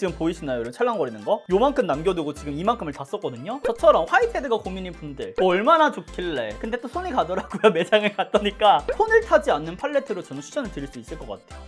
지금 보이시나요? 이런 찰랑거리는 거? 요만큼 남겨두고 지금 이만큼을 다 썼거든요? 저처럼 화이트헤드가 고민인 분들 뭐 얼마나 좋길래 근데 또 손이 가더라고요 매장을 갔더니까 손을 타지 않는 팔레트로 저는 추천을 드릴 수 있을 것 같아요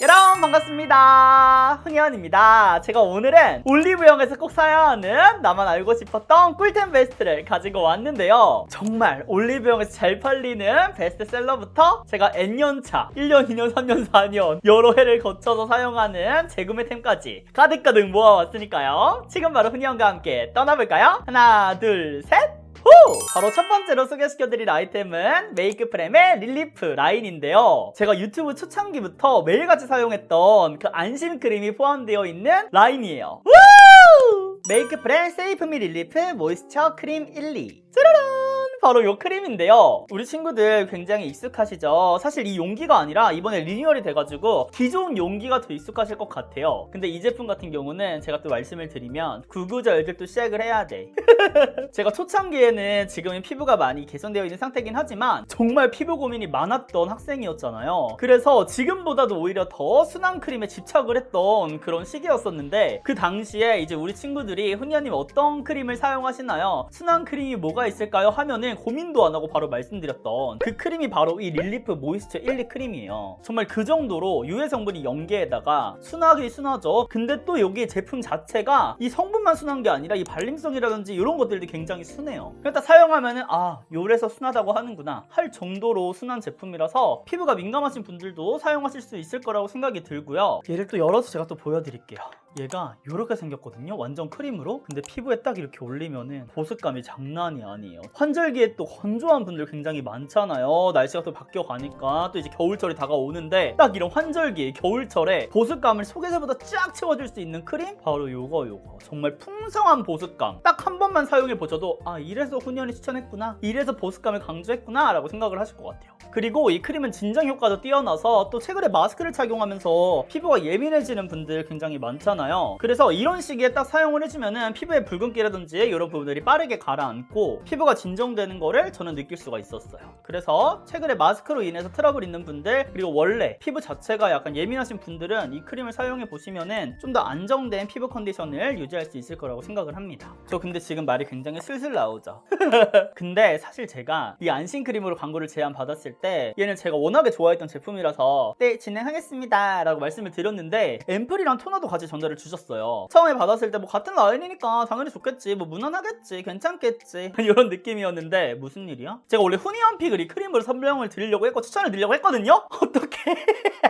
여러분 반갑습니다. 훈이언입니다. 제가 오늘은 올리브영에서 꼭 사야 하는 나만 알고 싶었던 꿀템 베스트를 가지고 왔는데요. 정말 올리브영에서 잘 팔리는 베스트셀러부터 제가 N년차 1년, 2년, 3년, 4년 여러 해를 거쳐서 사용하는 재구매템까지 가득가득 모아왔으니까요. 지금 바로 훈이언과 함께 떠나볼까요? 하나 둘셋 후! 바로 첫 번째로 소개시켜드릴 아이템은 메이크프렘의 릴리프 라인인데요. 제가 유튜브 초창기부터 매일같이 사용했던 그 안심 크림이 포함되어 있는 라인이에요. 우! 메이크프렘 세이프미 릴리프 모이스처 크림 1, 2 짜라란! 바로 요 크림인데요. 우리 친구들 굉장히 익숙하시죠? 사실 이 용기가 아니라 이번에 리뉴얼이 돼가지고 기존 용기가 더 익숙하실 것 같아요. 근데 이 제품 같은 경우는 제가 또 말씀을 드리면 구구절절도 시작을 해야 돼. 제가 초창기에는 지금은 피부가 많이 개선되어 있는 상태긴 하지만 정말 피부 고민이 많았던 학생이었잖아요. 그래서 지금보다도 오히려 더 순한 크림에 집착을 했던 그런 시기였었는데 그 당시에 이제 우리 친구들이 훈이님 어떤 크림을 사용하시나요? 순한 크림이 뭐가 있을까요? 하면은 고민도 안 하고 바로 말씀드렸던 그 크림이 바로 이 릴리프 모이스처 1, 2 크림이에요. 정말 그 정도로 유해 성분이 연계에다가 순하기 순하죠. 근데 또 여기 제품 자체가 이 성분만 순한 게 아니라 이 발림성이라든지 이런 것들도 굉장히 순해요. 그러니까 사용하면은 아 요래서 순하다고 하는구나 할 정도로 순한 제품이라서 피부가 민감하신 분들도 사용하실 수 있을 거라고 생각이 들고요. 얘를 또 열어서 제가 또 보여드릴게요. 얘가 이렇게 생겼거든요. 완전 크림으로. 근데 피부에 딱 이렇게 올리면은 보습감이 장난이 아니에요. 환절기에 또 건조한 분들 굉장히 많잖아요. 날씨가 또 바뀌어 가니까 또 이제 겨울철이 다가오는데 딱 이런 환절기 겨울철에 보습감을 속에서보다 쫙 채워줄 수 있는 크림 바로 요거 요거. 정말 풍성한 보습감. 딱 한 번만 사용해 보셔도 아 이래서 훈연이 추천했구나. 이래서 보습감을 강조했구나 라고 생각을 하실 것 같아요. 그리고 이 크림은 진정 효과도 뛰어나서 또 최근에 마스크를 착용하면서 피부가 예민해지는 분들 굉장히 많잖아요. 그래서 이런 시기에 딱 사용을 해주면은 피부에 붉은기라든지 이런 부분들이 빠르게 가라앉고 피부가 진정되는 거를 저는 느낄 수가 있었어요. 그래서 최근에 마스크로 인해서 트러블 있는 분들 그리고 원래 피부 자체가 약간 예민하신 분들은 이 크림을 사용해 보시면은 좀 더 안정된 피부 컨디션을 유지할 수 있을 거라고 생각을 합니다. 저 근데 지금 말이 굉장히 슬슬 나오죠. 근데 사실 제가 이 안심 크림으로 광고를 제안 받았을 때 얘는 제가 워낙에 좋아했던 제품이라서 네 진행하겠습니다 라고 말씀을 드렸는데 앰플이랑 토너도 같이 전달을 주셨어요 처음에 받았을 때 뭐 같은 라인이니까 당연히 좋겠지 뭐 무난하겠지 괜찮겠지 이런 느낌이었는데 무슨 일이야? 제가 원래 후니언 픽을 이 크림으로 선명을 드리려고 했고 추천을 드리려고 했거든요? 어떡해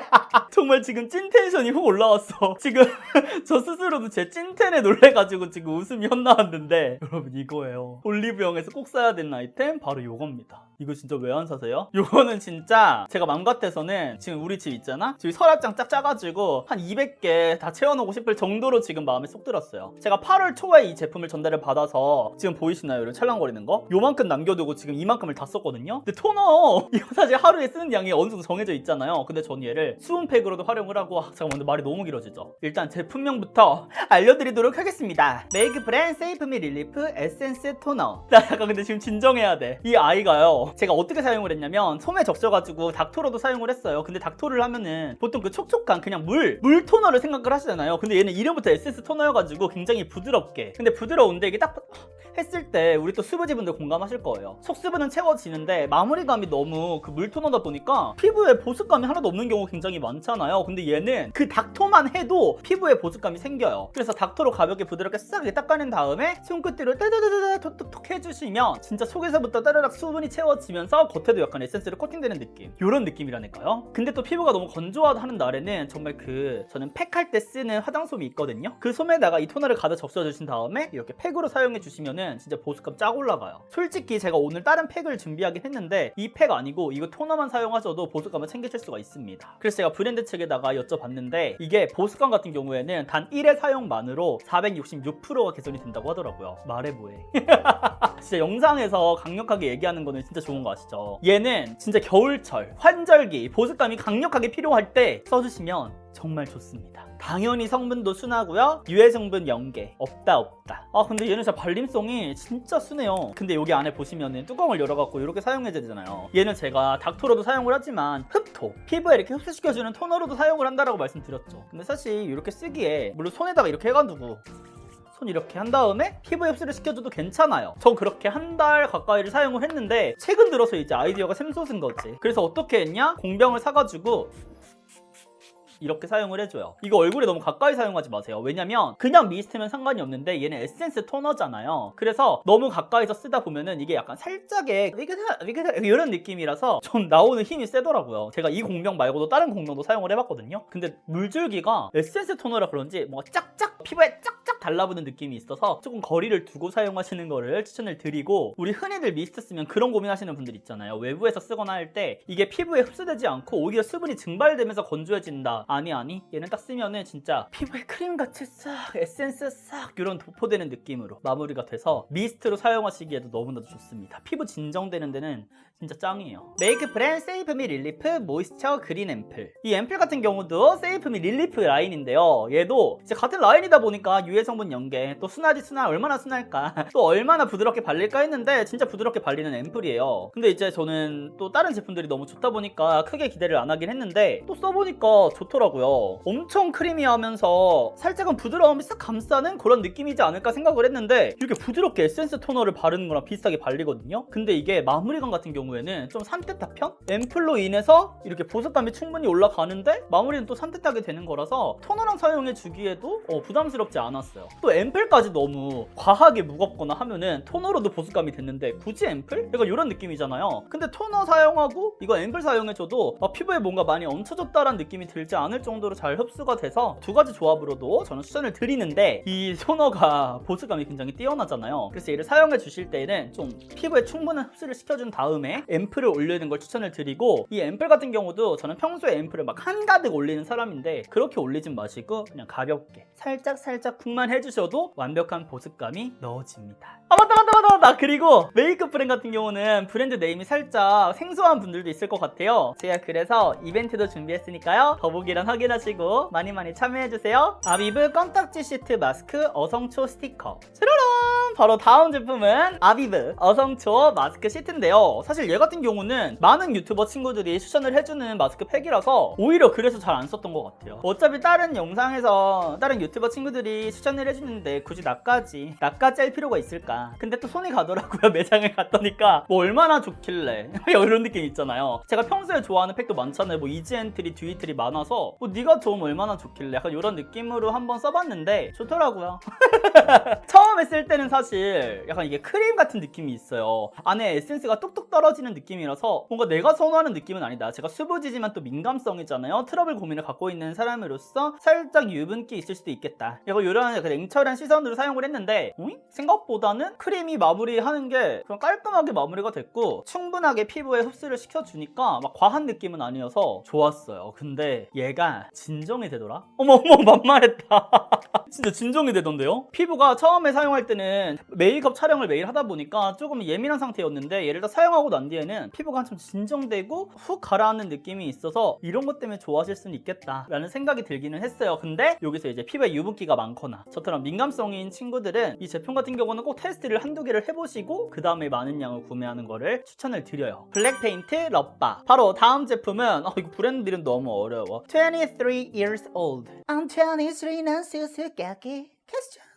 정말 지금 찐 텐션이 훅 올라왔어 지금 저 스스로도 제 찐텐에 놀래가지고 지금 웃음이 헛나왔는데 여러분 이거예요 올리브영에서 꼭 사야 되는 아이템 바로 요겁니다 이거 진짜 왜 안 사세요? 요거 는 진짜 제가 맘 같아서는 지금 우리 집 있잖아? 저기 서랍장 쫙 짜가지고 한 200개 다 채워놓고 싶을 정도로 지금 마음에 쏙 들었어요 제가 8월 초에 이 제품을 전달을 받아서 지금 보이시나요? 이런 찰랑거리는 거? 요만큼 남겨두고 지금 이만큼을 다 썼거든요? 근데 토너 이거 사실 하루에 쓰는 양이 어느 정도 정해져 있잖아요 근데 전 얘를 수분팩으로도 활용을 하고 아, 잠깐만 말이 너무 길어지죠 일단 제품명부터 알려드리도록 하겠습니다 메이크 브랜 세이프미 릴리프 에센스 토너 나 약간 근데 지금 진정해야 돼 이 아이가요 제가 어떻게 사용을 했냐면 솜에 적셔가지고 닥토로도 사용을 했어요. 근데 닥토를 하면은 보통 그 촉촉한 그냥 물, 물 토너를 생각을 하시잖아요. 근데 얘는 이름부터 에센스 토너여가지고 굉장히 부드럽게. 근데 부드러운데 이게 딱 했을 때 우리 또 수부지분들 공감하실 거예요. 속수분은 채워지는데 마무리감이 너무 그 물토너다 보니까 피부에 보습감이 하나도 없는 경우 굉장히 많잖아요. 근데 얘는 그 닥토만 해도 피부에 보습감이 생겨요. 그래서 닥토로 가볍게 부드럽게 싹 이렇게 닦아낸 다음에 손끝으로 따다다다다 톡톡톡 해주시면 진짜 속에서부터 따르락 수분이 채워지면서 겉에도 약간 에센스를 코팅되는 느낌. 이런 느낌이라니까요. 근데 또 피부가 너무 건조하다는 날에는 정말 그 저는 팩할 때 쓰는 화장솜이 있거든요. 그 솜에다가 이 토너를 가득 적셔 주신 다음에 이렇게 팩으로 사용해 주시면은 진짜 보습감 쫙 올라가요. 솔직히 제가 오늘 다른 팩을 준비하긴 했는데 이 팩 아니고 이거 토너만 사용하셔도 보습감을 챙기실 수가 있습니다. 그래서 제가 브랜드 측에다가 여쭤봤는데 이게 보습감 같은 경우에는 단 1회 사용만으로 466%가 개선이 된다고 하더라고요. 말해 뭐해 진짜 영상에서 강력하게 얘기하는 거는 진짜 좋은 거 아시죠? 얘는 진짜 겨울철, 환절기, 보습감이 강력하게 필요할 때 써주시면 정말 좋습니다. 당연히 성분도 순하고요. 유해 성분 0개. 없다 없다. 아 근데 얘는 진짜 발림성이 진짜 순해요. 근데 여기 안에 보시면은 뚜껑을 열어갖고 이렇게 사용해야 되잖아요. 얘는 제가 닥터로도 사용을 하지만 흡토 피부에 이렇게 흡수시켜주는 토너로도 사용을 한다라고 말씀드렸죠. 근데 사실 이렇게 쓰기에 물론 손에다가 이렇게 해가지고 손 이렇게 한 다음에 피부에 흡수를 시켜줘도 괜찮아요. 전 그렇게 한 달 가까이를 사용을 했는데 최근 들어서 이제 아이디어가 샘솟은 거지. 그래서 어떻게 했냐? 공병을 사가지고 이렇게 사용을 해줘요. 이거 얼굴에 너무 가까이 사용하지 마세요. 왜냐면 그냥 미스트면 상관이 없는데 얘는 에센스 토너잖아요. 그래서 너무 가까이서 쓰다 보면은 이게 약간 살짝의 이런 느낌이라서 좀 나오는 힘이 세더라고요. 제가 이 공병 말고도 다른 공병도 사용을 해봤거든요. 근데 물줄기가 에센스 토너라 그런지 뭔가 짝짝 피부에 짝 짝 달라붙는 느낌이 있어서 조금 거리를 두고 사용하시는 거를 추천을 드리고 우리 흔히들 미스트 쓰면 그런 고민하시는 분들 있잖아요. 외부에서 쓰거나 할 때 이게 피부에 흡수되지 않고 오히려 수분이 증발되면서 건조해진다. 아니 아니 얘는 딱 쓰면은 진짜 피부에 크림같이 싹 에센스 싹 이런 도포되는 느낌으로 마무리가 돼서 미스트로 사용하시기에도 너무나도 좋습니다. 피부 진정되는 데는 진짜 짱이에요. 메이크 브랜드 세이프미 릴리프 모이스처 그린 앰플. 이 앰플 같은 경우도 세이프미 릴리프 라인인데요. 얘도 같은 라인이다 보니까 유해 성분 연계 또 순하지 순하 얼마나 순할까 또 얼마나 부드럽게 발릴까 했는데 진짜 부드럽게 발리는 앰플이에요. 근데 이제 저는 또 다른 제품들이 너무 좋다 보니까 크게 기대를 안 하긴 했는데 또 써보니까 좋더라고요. 엄청 크리미하면서 살짝은 부드러움이 싹 감싸는 그런 느낌이지 않을까 생각을 했는데 이렇게 부드럽게 에센스 토너를 바르는 거랑 비슷하게 발리거든요. 근데 이게 마무리감 같은 경우에는 좀 산뜻한 편? 앰플로 인해서 이렇게 보습감이 충분히 올라가는데 마무리는 또 산뜻하게 되는 거라서 토너랑 사용해 주기에도 어, 부담스럽지 않았어요. 또 앰플까지 너무 과하게 무겁거나 하면은 토너로도 보습감이 됐는데 굳이 앰플? 약간 이런 느낌이잖아요. 근데 토너 사용하고 이거 앰플 사용해줘도 막 피부에 뭔가 많이 얹혀졌다라는 느낌이 들지 않을 정도로 잘 흡수가 돼서 두 가지 조합으로도 저는 추천을 드리는데 이 토너가 보습감이 굉장히 뛰어나잖아요. 그래서 얘를 사용해 주실 때는 좀 피부에 충분한 흡수를 시켜준 다음에 앰플을 올리는 걸 추천을 드리고 이 앰플 같은 경우도 저는 평소에 앰플을 막 한가득 올리는 사람인데 그렇게 올리진 마시고 그냥 가볍게 살짝 살짝 쿵만 해주셔도 완벽한 보습감이 넣어집니다. 아 맞다 맞다 맞다 맞다 그리고 메이크업 브랜드 같은 경우는 브랜드 네임이 살짝 생소한 분들도 있을 것 같아요. 제가 그래서 이벤트도 준비했으니까요. 더보기란 확인하시고 많이 많이 참여해주세요. 아비브 껌딱지 시트 마스크 어성초 스티커 짜라란 바로 다음 제품은 아비브 어성초 마스크 시트인데요. 사실 얘 같은 경우는 많은 유튜버 친구들이 추천을 해주는 마스크 팩이라서 오히려 그래서 잘 안 썼던 것 같아요. 어차피 다른 영상에서 다른 유튜버 친구들이 추천 을 해주는데 굳이 나까지 나까지 할 필요가 있을까? 근데 또 손이 가더라고요. 매장을 갔더니까 뭐 얼마나 좋길래 이런 느낌 있잖아요. 제가 평소에 좋아하는 팩도 많잖아요. 뭐 이지 엔트리, 듀이트리 많아서 뭐 네가 좀 얼마나 좋길래 약간 이런 느낌으로 한번 써봤는데 좋더라고요. 처음 에 쓸 때는 사실 약간 이게 크림 같은 느낌이 있어요. 안에 에센스가 뚝뚝 떨어지는 느낌이라서 뭔가 내가 선호하는 느낌은 아니다. 제가 수부지지만 또 민감성이잖아요. 트러블 고민을 갖고 있는 사람으로서 살짝 유분기 있을 수도 있겠다. 이거 약간 냉철한 시선으로 사용을 했는데 오잉? 생각보다는 크림이 마무리하는 게 그냥 깔끔하게 마무리가 됐고 충분하게 피부에 흡수를 시켜주니까 막 과한 느낌은 아니어서 좋았어요. 근데 얘가 진정이 되더라? 어머 어머 만말했다. 진짜 진정이 되던데요? 피부가 처음에 사용 할 때는 메이크업 촬영을 매일 하다 보니까 조금 예민한 상태였는데 얘를 다 사용하고 난 뒤에는 피부가 한참 진정되고 훅 가라앉는 느낌이 있어서 이런 것 때문에 좋아하실 수는 있겠다라는 생각이 들기는 했어요. 근데 여기서 이제 피부에 유분기가 많거나 저처럼 민감성인 친구들은 이 제품 같은 경우는 꼭 테스트를 한두 개를 해보시고 그 다음에 많은 양을 구매하는 거를 추천을 드려요. 블랙 페인트 럽바. 바로 다음 제품은 어, 이거 브랜드 이름 너무 어려워. 23 years old. I'm 23난 수수께끼. 퀘스천.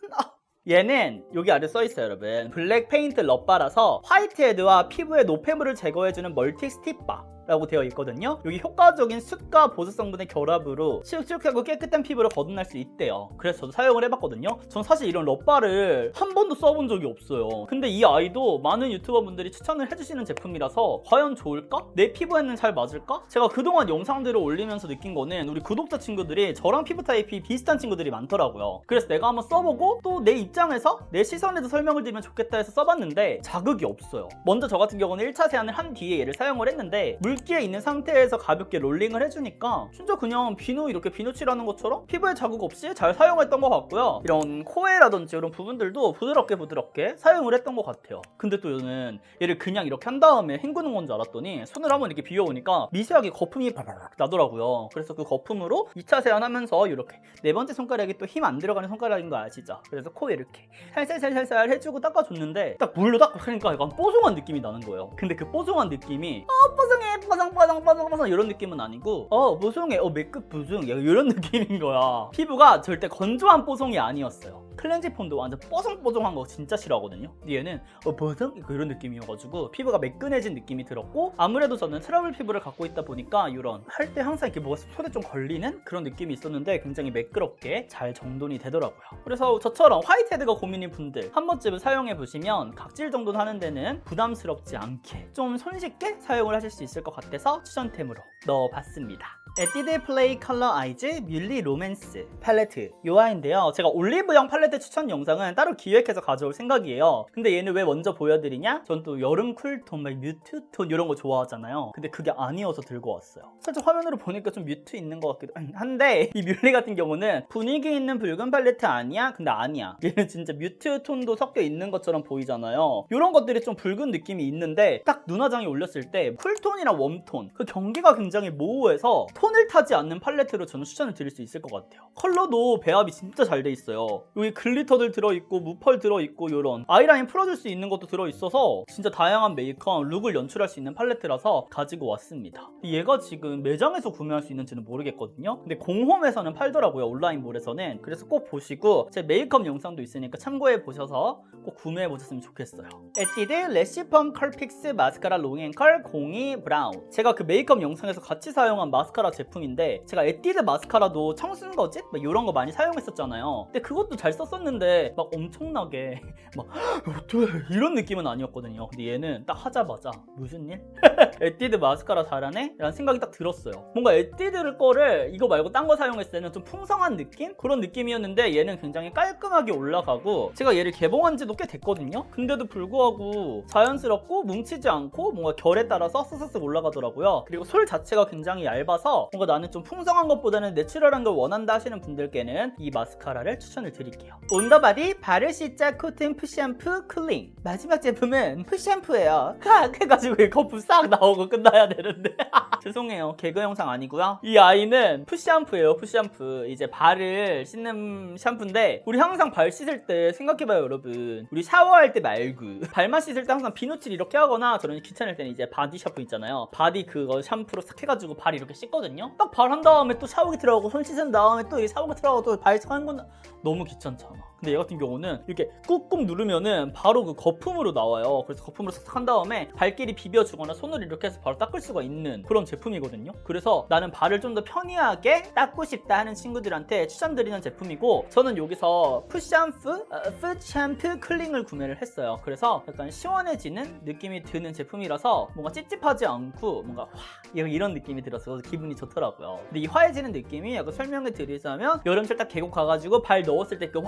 어. 얘는 여기 아래 써 있어요 여러분 블랙 페인트 럽바라서 화이트 헤드와 피부의 노폐물을 제거해주는 멀티 스틱바 라고 되어 있거든요. 여기 효과적인 숯과 보습 성분의 결합으로 씩씩하고 깨끗한 피부를 거듭날 수 있대요. 그래서 저도 사용을 해봤거든요. 전 사실 이런 럽바를 한 번도 써본 적이 없어요. 근데 이 아이도 많은 유튜버 분들이 추천을 해주시는 제품이라서 과연 좋을까? 내 피부에는 잘 맞을까? 제가 그동안 영상들을 올리면서 느낀 거는 우리 구독자 친구들이 저랑 피부 타입이 비슷한 친구들이 많더라고요. 그래서 내가 한번 써보고 또 내 입장에서 내 시선에도 설명을 드리면 좋겠다 해서 써봤는데 자극이 없어요. 먼저 저 같은 경우는 1차 세안을 한 뒤에 얘를 사용을 했는데 물 물기에 있는 상태에서 가볍게 롤링을 해주니까 진짜 그냥 비누 이렇게 비누 칠하는 것처럼 피부에 자국 없이 잘 사용했던 것 같고요. 이런 코에라든지 이런 부분들도 부드럽게 부드럽게 사용을 했던 것 같아요. 근데 또 저는 얘를 그냥 이렇게 한 다음에 헹구는 건 줄 알았더니 손을 한번 이렇게 비워보니까 미세하게 거품이 바바박 나더라고요. 그래서 그 거품으로 2차 세안하면서 이렇게 네 번째 손가락이 또 힘 안 들어가는 손가락인 거 아시죠? 그래서 코에 이렇게 살살살살살 해주고 닦아줬는데 딱 물로 닦으니까 약간 뽀송한 느낌이 나는 거예요. 근데 그 뽀송한 느낌이 어 뽀송해 뽀송 뽀송 뽀송 뽀송 이런 느낌은 아니고 어 뽀송해 어 매끈 뽀송 약간 이런 느낌인 거야. 피부가 절대 건조한 뽀송이 아니었어요. 클렌징 폼도 완전 뽀송뽀송한 거 진짜 싫어하거든요. 근데 얘는 어 뽀송 이런 느낌이어가지고 피부가 매끈해진 느낌이 들었고 아무래도 저는 트러블 피부를 갖고 있다 보니까 이런 할 때 항상 이렇게 뭐가 손에 좀 걸리는 그런 느낌이 있었는데 굉장히 매끄럽게 잘 정돈이 되더라고요. 그래서 저처럼 화이트헤드가 고민인 분들 한 번쯤은 사용해 보시면 각질 정돈 하는 데는 부담스럽지 않게 좀 손쉽게 사용을 하실 수 있을 것 같아서 추천템으로 넣어봤습니다. 에뛰드 플레이 컬러 아이즈 뮬리 로맨스 팔레트 요 아이인데요. 제가 올리브영 팔레트 추천 영상은 따로 기획해서 가져올 생각이에요. 근데 얘는 왜 먼저 보여드리냐? 전 또 여름 쿨톤, 막 뮤트 톤 이런 거 좋아하잖아요. 근데 그게 아니어서 들고 왔어요. 살짝 화면으로 보니까 좀 뮤트 있는 것 같기도 한데 이 뮬리 같은 경우는 분위기 있는 붉은 팔레트 아니야? 근데 아니야. 얘는 진짜 뮤트 톤도 섞여 있는 것처럼 보이잖아요. 이런 것들이 좀 붉은 느낌이 있는데 딱 눈화장에 올렸을 때 쿨톤이랑 웜톤 그 경계가 굉장히 모호해서 톤을 타지 않는 팔레트로 저는 추천을 드릴 수 있을 것 같아요. 컬러도 배합이 진짜 잘 돼 있어요. 여기 글리터들 들어있고 무펄 들어있고 이런 아이라인 풀어줄 수 있는 것도 들어있어서 진짜 다양한 메이크업 룩을 연출할 수 있는 팔레트라서 가지고 왔습니다. 얘가 지금 매장에서 구매할 수 있는지는 모르겠거든요. 근데 공홈에서는 팔더라고요. 온라인몰에서는. 그래서 꼭 보시고 제 메이크업 영상도 있으니까 참고해 보셔서 꼭 구매해 보셨으면 좋겠어요. 에뛰드 레시펌 컬픽스 마스카라 롱앤컬 02 브라운. 제가 그 메이크업 영상에서 같이 사용한 마스카라 제품인데 제가 에뛰드 마스카라도 청순 거짓 막 이런 거 많이 사용했었잖아요. 근데 그것도 잘 썼었는데 막 엄청나게 막 어떡해 이런 느낌은 아니었거든요. 근데 얘는 딱 하자마자 무슨 일? 에뛰드 마스카라 잘하네? 라는 생각이 딱 들었어요. 뭔가 에뛰드 거를 이거 말고 딴 거 사용했을 때는 좀 풍성한 느낌? 그런 느낌이었는데 얘는 굉장히 깔끔하게 올라가고 제가 얘를 개봉한 지도 꽤 됐거든요? 근데도 불구하고 자연스럽고 뭉치지 않고 뭔가 결에 따라서 쓱쓱쓱 올라가 더라고요. 그리고 솔 자체가 굉장히 얇아서 뭔가 나는 좀 풍성한 것보다는 내추럴한 걸 원한다 하시는 분들께는 이 마스카라를 추천을 드릴게요. 온더바디 바르시자 코튼 푸샴푸 쿨링 마지막 제품은 푸샴푸예요. 칵 해가지고 이 거품 싹 나오고 끝나야 되는데 죄송해요. 개그 영상 아니고요. 이 아이는 푸샴푸예요. 푸샴푸. 이제 발을 씻는 샴푸인데 우리 항상 발 씻을 때 생각해봐요, 여러분. 우리 샤워할 때 말고 발만 씻을 때 항상 비누칠 이렇게 하거나 저는 귀찮을 때는 이제 바디 샴푸 있잖아요. 바디 그거 샴푸로 싹 해가지고 발 이렇게 씻거든요. 딱 발 한 다음에 또 샤워기 들어가고 손 씻은 다음에 또 이 샤워기 들어가고 또발 하는 건 너무 귀찮잖아. 근데 얘 같은 경우는 이렇게 꾹꾹 누르면은 바로 그 거품으로 나와요. 그래서 거품으로 싹한 다음에 발끼리 비벼주거나 손으로 이렇게 해서 바로 닦을 수가 있는 그런 제품이거든요. 그래서 나는 발을 좀 더 편리하게 닦고 싶다 하는 친구들한테 추천드리는 제품이고 저는 여기서 푸샴푸, 어, 푸샴푸 클링을 구매를 했어요. 그래서 약간 시원해지는 느낌이 드는 제품이라서 뭔가 찝찝하지 않고 뭔가 화 이런 느낌이 들어서 기분이 좋더라고요. 근데 이 화해지는 느낌이 약간 설명을 드리자면 여름철 딱 계곡 가가지고 발 넣었을 때그와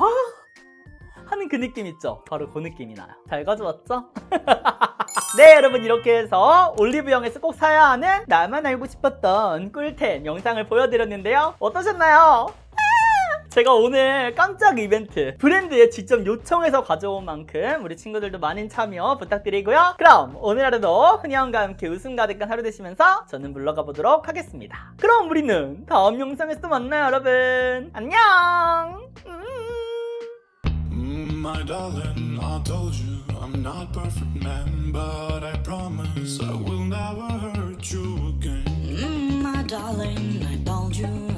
하는 그 느낌 있죠? 바로 그 느낌이 나요. 잘 가져왔죠? 네 여러분 이렇게 해서 올리브영에서 꼭 사야 하는 나만 알고 싶었던 꿀템 영상을 보여드렸는데요. 어떠셨나요? 제가 오늘 깜짝 이벤트 브랜드에 직접 요청해서 가져온 만큼 우리 친구들도 많은 참여 부탁드리고요. 그럼 오늘 하루도 흔히함과 함께 웃음 가득한 하루 되시면서 저는 물러가 보도록 하겠습니다. 그럼 우리는 다음 영상에서 또 만나요 여러분. 안녕. 음. my darling, I told you I'm not perfect man, but I promise I will never hurt you again. Mm, my darling, I told you.